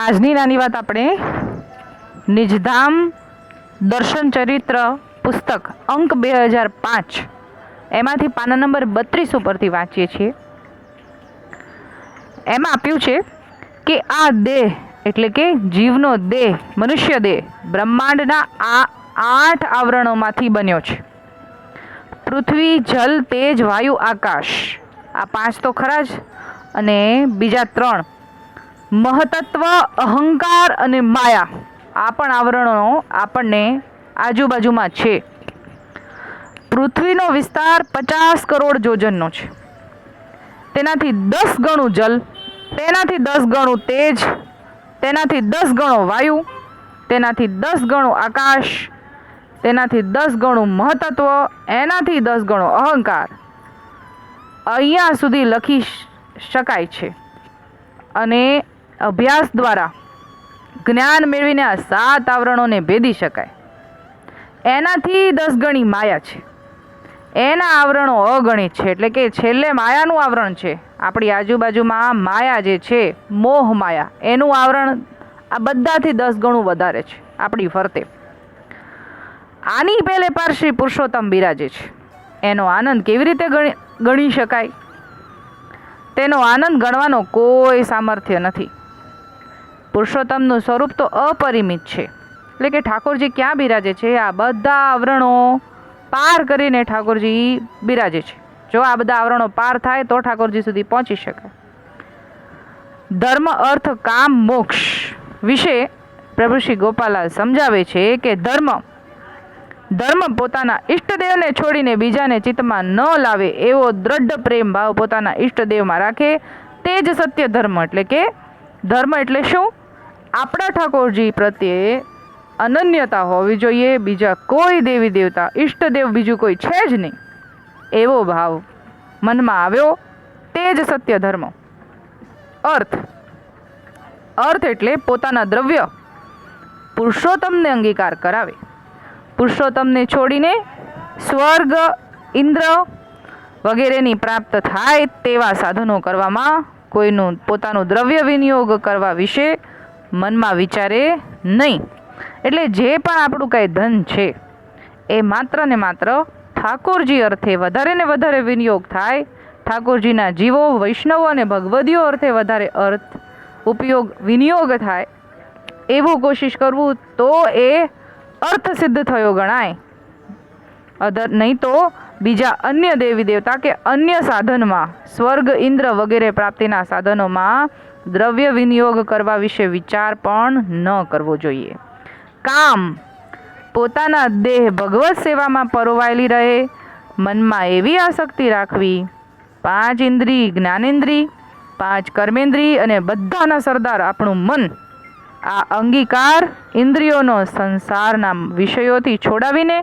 આજની નાની વાત આપણે નિજધામ દર્શન ચરિત્ર પુસ્તક અંક બે હજાર પાંચ. એમાંથી પાના નંબર બત્રીસ ઉપરથી વાંચીએ છીએ. એમાં આપ્યું છે કે આ દેહ એટલે કે જીવનો દેહ, મનુષ્ય દેહ, બ્રહ્માંડના આ આઠ આવરણોમાંથી બન્યો છે. પૃથ્વી, જલ, તેજ, વાયુ, આકાશ. આ પાંચ તો ખરા જ અને બીજા ત્રણ મહતત્વ, અહંકાર અને માયા આ પણ આવરણો આપણને આજુબાજુમાં છે. પૃથ્વીનો વિસ્તાર પચાસ કરોડ જોજનનો છે. તેનાથી દસ ગણું જલ, તેનાથી દસ ગણું તેજ, તેનાથી દસ ગણો વાયુ, તેનાથી દસ ગણું આકાશ, તેનાથી દસ ગણું મહતત્વ, એનાથી દસ ગણો અહંકાર. અહીંયા સુધી લખી શકાય છે. અને અભ્યાસ દ્વારા જ્ઞાન મેળવીને આ સાત આવરણોને ભેદી શકાય. એનાથી દસ ગણી માયા છે. એના આવરણો અગણિત છે, એટલે કે છેલ્લે માયાનું આવરણ છે. આપણી આજુબાજુમાં માયા જે છે, મોહ માયા, એનું આવરણ આ બધાથી દસ ગણું વધારે છે, આપણી ફરતે. આની પહેલે પાર શ્રી પુરુષોત્તમ બિરાજે છે. એનો આનંદ કેવી રીતે ગણી શકાય? તેનો આનંદ ગણવાનો કોઈ સામર્થ્ય નથી. પુરુષોત્તમનું સ્વરૂપ તો અપરિમિત છે. એટલે કે ઠાકોરજી ક્યાં બિરાજે છે? આ બધા આવરણો પાર કરીને ઠાકોરજી બિરાજે છે. જો આ બધા આવરણો પાર થાય તો ઠાકોરજી સુધી પહોંચી શકાય. ધર્મ, અર્થ, કામ, મોક્ષ વિશે પ્રભુ શ્રી ગોપાલાલ સમજાવે છે કે ધર્મ ધર્મ પોતાના ઈષ્ટદેવને છોડીને બીજાને ચિત્તમાં ન લાવે એવો દ્રઢ પ્રેમ ભાવ પોતાના ઈષ્ટદેવમાં રાખે તે જ સત્ય ધર્મ. એટલે કે ધર્મ એટલે શું? આપણા ઠાકોરજી પ્રત્યે અનન્યતા હોવી જોઈએ, બીજા કોઈ દેવી દેવતા, ઈષ્ટદેવ બીજું કોઈ છે જ નહીં. એવો ભાવ મનમાં આવ્યો તે જ સત્ય ધર્મ અર્થ. અર્થ એટલે પોતાના દ્રવ્ય પુરુષોત્તમને અંગીકાર કરાવે. પુરુષોત્તમને છોડીને સ્વર્ગ, ઇન્દ્ર વગેરેની પ્રાપ્ત થાય તેવા સાધનો કરવામાં કોઈનું પોતાનું દ્રવ્ય વિનિયોગ કરવા વિશે મનમાં વિચારે નહીં. એટલે જે પણ આપણું કાંઈ ધન છે, એ માત્ર ને માત્ર ઠાકોરજી અર્થે વધારે ને વધારે વિનિયોગ થાય. ઠાકોરજીના જીવો, વૈષ્ણવો અને ભગવદીઓ અર્થે વધારે અર્થ, ઉપયોગ, વિનિયોગ થાય. એવું કોશિશ કરવું તો એ અર્થ સિદ્ધ થયો ગણાય. અધર નહીં તો બીજા અન્ય દેવી દેવતા કે અન્ય સાધનમાં સ્વર્ગ ઇન્દ્ર વગેરે પ્રાપ્તિના સાધનોમાં દ્રવ્ય વિનિયોગ કરવા વિશે વિચાર પણ ન કરવો જોઈએ. કામ પોતાના દેહ ભગવત સેવામાં પરોવાયેલી રહે, મનમાં એવી આસક્તિ રાખવી, પાંચ ઇન્દ્રી જ્ઞાનેન્દ્રી, પાંચ કર્મેન્દ્રી અને બધાના સરદાર આપણું મન, આ અંગીકાર ઇન્દ્રિયોનો સંસારના વિષયોથી છોડાવીને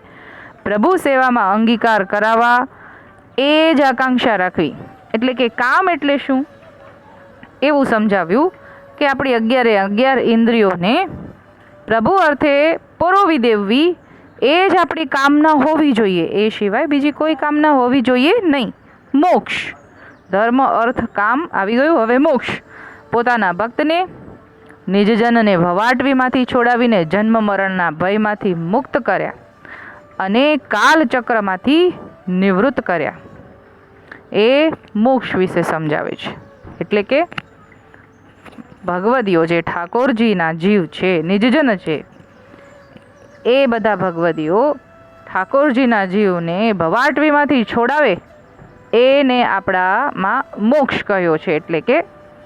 પ્રભુ સેવામાં અંગીકાર કરાવવા એ જ આકાંક્ષા રાખવી. એટલે કે કામ એટલે શું? એવું સમજાવ્યું કે આપણી અગિયારે અગિયાર ઇન્દ્રિયોને પ્રભુ અર્થે પરોવી દેવવી એ જ આપણી કામના હોવી જોઈએ. એ સિવાય બીજી કોઈ કામના હોવી જોઈએ નહીં. મોક્ષ. ધર્મ, અર્થ, કામ આવી ગયું. હવે મોક્ષ. પોતાના ભક્તને નિજજનને ભવાટવીમાંથી છોડાવીને જન્મ મરણના ભયમાંથી મુક્ત કર્યા. અને કાલચક્રમાંથી નિવૃત્ત કર્યા. એ મોક્ષ વિશે સમજાવે છે. એટલે કે ભગવદીઓ જે ઠાકોરજીના જીવ છે, નિજજન છે, એ બધા ભગવદીઓ ઠાકોરજીના જીવને ભવાટવીમાંથી છોડાવે, એને આપણામાં મોક્ષ કહ્યો છે. એટલે કે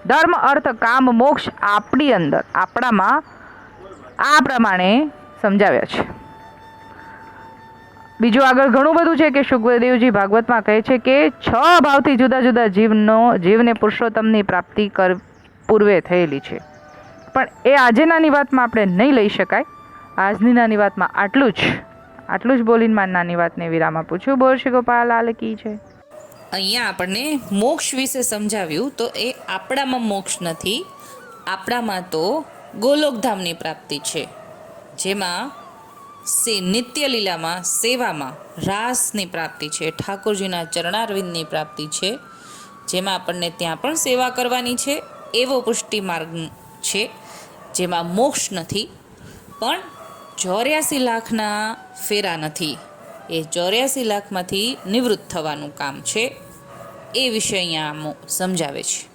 ધર્મ, અર્થ, કામ, મોક્ષ આપણી અંદર, આપણામાં આ પ્રમાણે સમજાવ્યા છે. બીજું આગળ ઘણું બધું છે કે સુખદેવજી ભાગવતમાં કહે છે કે છ ભાવથી જુદા જુદા જીવનો, જીવને પુરુષોત્તમની પ્રાપ્તિ કર, પૂર્વે થયેલી છે. પણ એ આજે નાની વાતમાં આપણે નહીં લઈ શકાય. આજની નાની વાતમાં આટલું જ આટલું જ બોલીને મારી નાની વાતને વિરામ આપું છું બોલ શ્રી ગોપાલ લાલ કી છે? અહીંયા આપણને મોક્ષ વિશે સમજાવ્યું તો એ આપણામાં મોક્ષ નથી, આપણામાં તો ગોલોકધામની પ્રાપ્તિ છે. જેમાં સે નિત્ય લીલામાં, સેવામાં રાસની પ્રાપ્તિ છે, ઠાકોરજીના ચરણારવિંદની પ્રાપ્તિ છે, જેમાં આપણને ત્યાં પણ સેવા કરવાની છે, એવો પુષ્ટિ માર્ગ છે, જેમાં મોક્ષ નથી, પણ ચોર્યાસી લાખના ફેરા નથી. એ ચોર્યાસી લાખમાંથી નિવૃત્ત થવાનું કામ છે, એ વિષય અહીંયા સમજાવે છે.